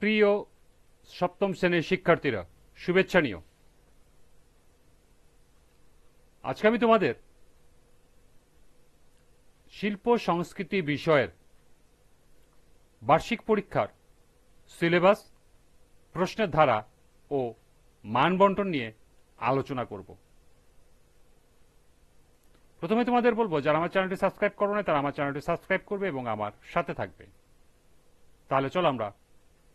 প্রিয় সপ্তম শ্রেণির শিক্ষার্থীরা, শুভেচ্ছা নিও। আজকে আমি তোমাদের শিল্প সংস্কৃতি বিষয়ের বার্ষিক পরীক্ষার সিলেবাস, প্রশ্নের ধারা ও মানবন্টন নিয়ে আলোচনা করব। প্রথমে তোমাদের বলব, যারা আমার চ্যানেলটি সাবস্ক্রাইব করো না তারা আমার চ্যানেলটি সাবস্ক্রাইব করবে এবং আমার সাথে থাকবে। তাহলে চলো আমরা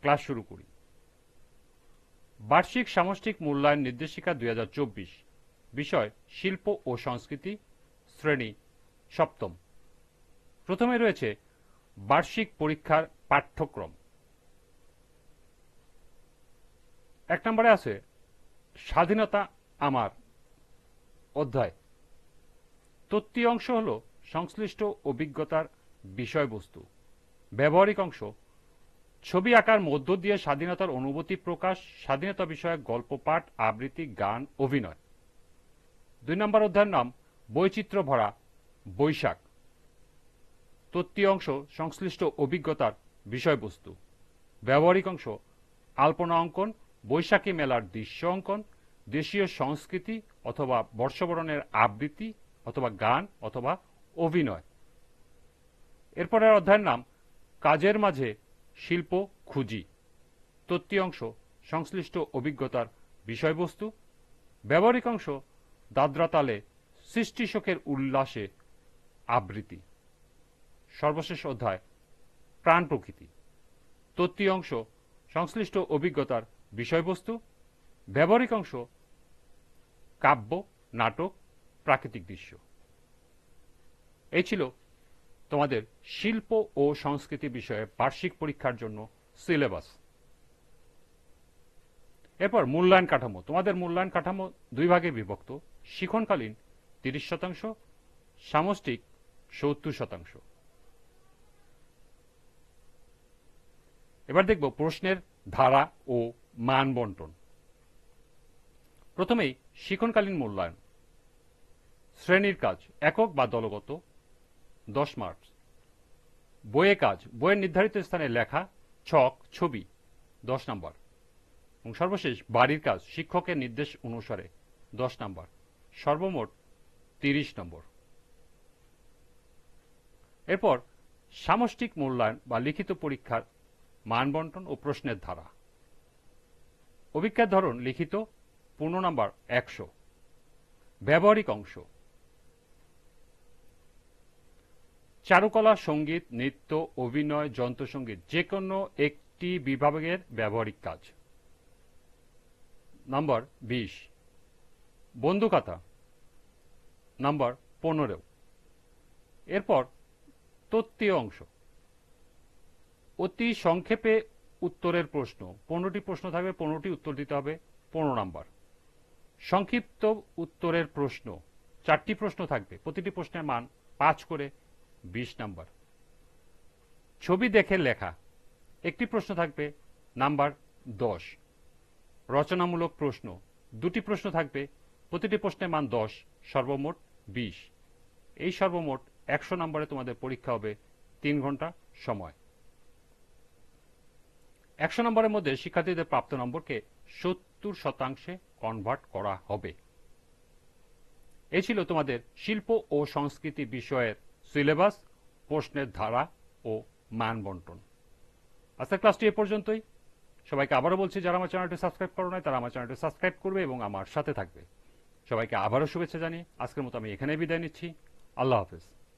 ক্লাস শুরু করি। বার্ষিক সামষ্টিক মূল্যায়ন নির্দেশিকা দুই হাজার চব্বিশ, বিষয় শিল্প ও সংস্কৃতি, শ্রেণি, সপ্তম। প্রথমে রয়েছে বার্ষিক পরীক্ষার পাঠ্যক্রম। এক নম্বরে আছে স্বাধীনতা আমার অধ্যায়। তত্ত্বীয় অংশ হল সংশ্লিষ্ট অভিজ্ঞতার বিষয়বস্তু। ব্যবহারিক অংশ ছবি আঁকার মধ্য দিয়ে স্বাধীনতার অনুভূতি প্রকাশ, স্বাধীনতা বিষয়ক গল্প, পাঠ, আবৃত্তি, গান, অভিনয়। দুই নম্বর অধ্যায়ের নাম বৈচিত্র্য ভরা বৈশাখ। তত্ত্বীয় অংশ সংশ্লিষ্ট অভিজ্ঞতার বিষয়বস্তু। ব্যবহারিক অংশ আলপনা অঙ্কন, বৈশাখী মেলার দৃশ্য অঙ্কন, দেশীয় সংস্কৃতি অথবা বর্ষবরণের আবৃত্তি অথবা গান অথবা অভিনয়। এরপরের অধ্যায়ের নাম কাজের মাঝে শিল্প, খুঁজি। তত্ত্বীয় অংশ, সংশ্লিষ্ট অভিজ্ঞতার বিষয়বস্তু। ব্যবহারিক অংশ দাদরা তালে সৃষ্টিশোকের উল্লাসে আবৃত্তি। সর্বশেষ অধ্যায়, প্রাণ প্রকৃতি। তত্ত্বীয় অংশ, সংশ্লিষ্ট অভিজ্ঞতার বিষয়বস্তু। ব্যবহারিক অংশ, কাব্য, নাটক, প্রাকৃতিক দৃশ্য। এই ছিল তোমাদের শিল্প ও সংস্কৃতি বিষয়ে বার্ষিক পরীক্ষার জন্য সিলেবাস। এরপর মূল্যায়ন কাঠামো। তোমাদের মূল্যায়ন কাঠামো দুই ভাগে বিভক্ত। শিখনকালীন তিরিশ শতাংশ, সামষ্টিক সত্তর শতাংশ। এবার দেখব প্রশ্নের ধারা ও মান বন্টন। প্রথমেই শিখনকালীন মূল্যায়ন। শ্রেণির কাজ, একক বা দলগত। দশ মার্কস। বইয়ে কাজ, বইয়ের নির্ধারিত স্থানে লেখা, ছক, ছবি, দশ নম্বর। এবং সর্বশেষ, বাড়ির কাজ, শিক্ষকের নির্দেশ অনুসারে দশ নম্বর। সর্বমোট তিরিশ নম্বর। এরপর, সামষ্টিক মূল্যায়ন বা লিখিত পরীক্ষার মানবন্টন ও প্রশ্নের ধারা। অভিজ্ঞার ধরন লিখিত, পূর্ণ নাম্বার একশো। ব্যবহারিক অংশ। চারুকলা, সংগীত, নৃত্য, অভিনয়, যন্ত্রসঙ্গীত যে কোনো একটি বিভাগের ব্যবহারিক কাজ। নম্বর বিশ। বন্ধুকাতা। নাম্বার পনেরো। এরপর তত্ত্বীয় অংশ। অতি সংক্ষেপে উত্তরের প্রশ্ন। পনেরোটি প্রশ্ন থাকবে, পনেরোটি উত্তর দিতে হবে, পনেরো নাম্বার। সংক্ষিপ্ত উত্তরের প্রশ্ন। চারটি প্রশ্ন থাকবে, প্রতিটি প্রশ্নের মান পাঁচ করে বিশ নাম্বার। ছবি দেখে লেখা। একটি প্রশ্ন থাকবে, নাম্বার দশ। রচনামূলক প্রশ্ন। দুটি প্রশ্ন থাকবে, প্রতিটি প্রশ্নের মান দশ, সর্বমোট বিশ। এই সর্বমোট একশো নম্বরে তোমাদের পরীক্ষা হবে তিন ঘণ্টা সময়। একশো নম্বরের মধ্যে শিক্ষার্থীদের প্রাপ্ত নম্বরকে সত্তর শতাংশে কনভার্ট করা হবে। এ ছিল তোমাদের শিল্প ও সংস্কৃতি বিষয়ের সিলেবাস, প্রশ্নের ধারা ও মান বন্টন। আজকের ক্লাসটি এ পর্যন্তই। সবাইকে আবারও বলছি, যারা আমার চ্যানেলটি সাবস্ক্রাইব করো নাই, তারা আমার চ্যানেলটি সাবস্ক্রাইব করবে এবং আমার সাথে থাকবে। সবাইকে আবারও শুভেচ্ছা জানিয়ে আজকের মতো আমি এখানে বিদায় নিচ্ছি। আল্লাহ হাফেজ।